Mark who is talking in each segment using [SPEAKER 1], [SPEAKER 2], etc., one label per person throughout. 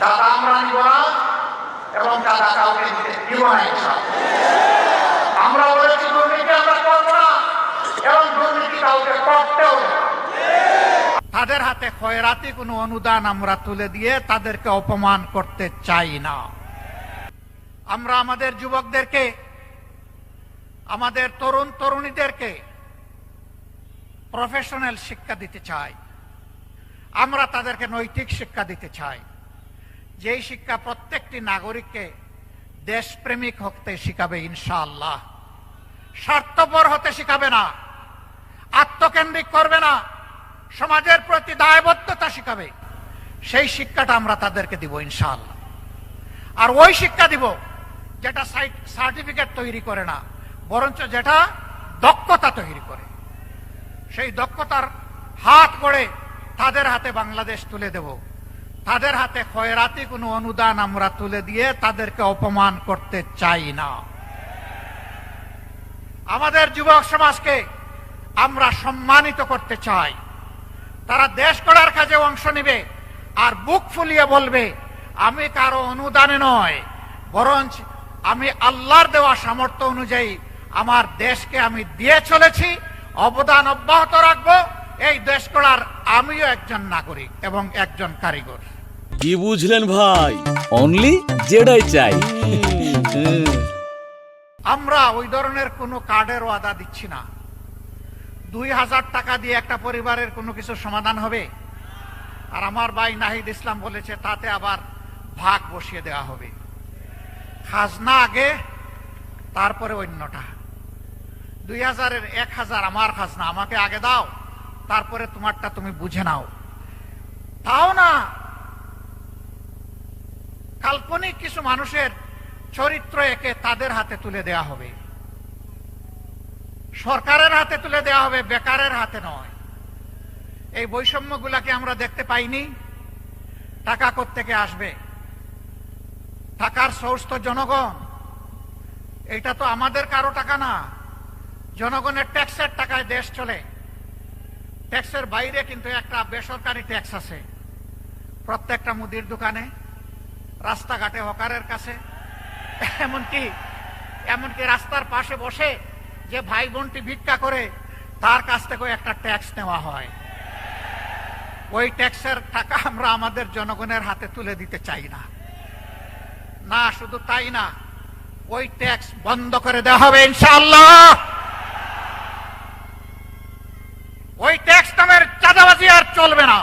[SPEAKER 1] চাঁদা আমরা নিব না, এবং চাঁদা কাউকে দিতে দিব না আমরা বলেছি, দুর্নীতি আমরা না, এবং দুর্নীতি কাউকে করতেও তাদের হাতে খয়রাতি কোনো অনুদান আমরা তুলে দিয়ে তাদেরকে অপমান করতে চাই না। আমরা আমাদের যুবকদেরকে, আমাদের তরুণ তরুণীদেরকে প্রফেশনাল শিক্ষা দিতে চাই। আমরা তাদেরকে নৈতিক শিক্ষা দিতে চাই। যেই শিক্ষা প্রত্যেকটি নাগরিককে দেশপ্রেমিক হতে শিখাবে, ইনশাআল্লাহ। স্বার্থপর হতে শিখাবে না, আত্মকেন্দ্রিক করবে না, সমাজের প্রতি দায়বদ্ধতা শিখাবে। সেই শিক্ষাটা আমরা তাদেরকে দিব, ইনশাআল্লাহ। আর ওই শিক্ষা দিব যেটা সার্টিফিকেট তৈরি করে না, বরঞ্চ যেটা দক্ষতা তৈরি করে। সেই দক্ষতার হাত গড়ে তাদের হাতে বাংলাদেশ তুলে দেব। তাদের হাতে খয়রাতি কোনো অনুদান আমরা তুলে দিয়ে তাদেরকে অপমান করতে চাই না। আমাদের যুবক সমাজকে আমরা সম্মানিত করতে চাই। তারা দেশ গড়ার কাজে অংশ নেবে আর বুক ফুলিয়ে বলবে, আমি কারও অনুদানে নয়, বরঞ্চ আমি আল্লাহর দেওয়া সামর্থ্য অনুযায়ী আমার দেশকে আমি দিয়ে চলেছি, অবদান অব্যাহত রাখব এই দেশ গড়ার আমিও একজন নাগরিক এবং একজন কারিগর।
[SPEAKER 2] কি বুঝলেন ভাই?
[SPEAKER 3] অনলি যেটাই চাই।
[SPEAKER 1] আমরা ওই ধরনের কোনো কার্ডের ওয়াদা দিচ্ছি না। দুই হাজার টাকা দিয়ে একটা পরিবারের কোনো কিছু সমাধান হবে? আর আমার ভাই নাহিদ ইসলাম বলেছে তাতে আবার ভাগ বসিয়ে দেওয়া হবে। খাজনা আগে তারপরে অন্যটা। দুই হাজারের এক হাজার আমার খাজনা আমাকে আগে দাও। তারপরে তোমারটা তুমি বুঝে নাও। তাও না, কাল্পনিক কিছু মানুষের চরিত্র একে তাদের হাতে তুলে দেয়া হবে। সরকারের হাতে তুলে দেয়া হবে, বেকারের হাতে নয়। এই বৈষম্যগুলাকে আমরা দেখতে পাইনি। টাকা থেকে আসবে? টাকার সোর্স তো জনগণ। এটা তো আমাদের কারও টাকা না। জনগণের ট্যাক্সের টাকায় দেশ চলে। ট্যাক্সের বাইরে কিন্তু একটা বেসরকারি ট্যাক্স আছে। প্রত্যেকটা মুদির দোকানে, রাস্তাঘাটে হকারের কাছে, এমনকি এমনকি রাস্তার পাশে বসে যে ভাই বোনটি ভিক্ষা করে, তার কাছ থেকেও একটা ট্যাক্স নেওয়া হয়। ওই ট্যাক্সের টাকা আমরা আমাদের জনগণের হাতে তুলে দিতে চাই না। না, শুধু তাই না, ওই ট্যাক্স বন্ধ করে দেওয়া হবে ইনশাআল্লাহ ওই ট্যাক্স নামের চাঁদাবাজি আর চলবে না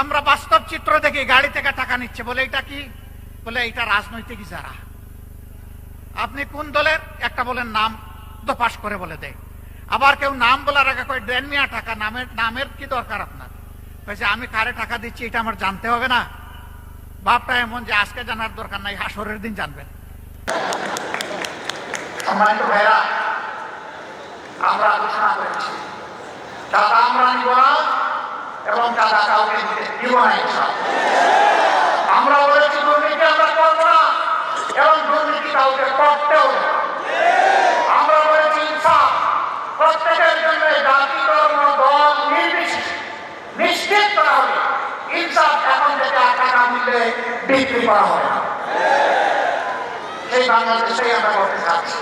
[SPEAKER 1] আমরা বাস্তব চিত্র দেখি গাড়ি থেকে টাকা নিচ্ছে। বলে, এটা কি? বলে এটা রাজনৈতিক যারা আপনি কোন দলের? একটা বলেন নাম পাশ করে বলে দেয়। আবার কেউ নাম বলার আগে কয়, দেন মিয়া টাকা, নামের নামের কি দরকার আপনার? কয়েছে আমি কারে টাকা দিচ্ছি, এটা আমার জানতে হবে না। বাপটা এমন যে, আজকে জানার দরকার নাই, হাসরের দিন জানবেন। সম্মানিত ভাইরা আমরা ঘোষণা করেছি টাকা আমরা নিব এবং টাকা কাউকে দিতে দিব না। আমরা বলেছি, দুর্নীতি আমরা করব না, এবং দুর্নীতি কাউকে করতেও। আমরা বলেছি ইনসাফ প্রত্যেকের জন্য জাতি, ধর্ম, দল নির্বিশেষে নিশ্চিত করা হবে ইনসাফ এখন থেকে আর টাকা বিক্রি করা হবে সেই বাংলাদেশেই আমরা করতে চাচ্ছি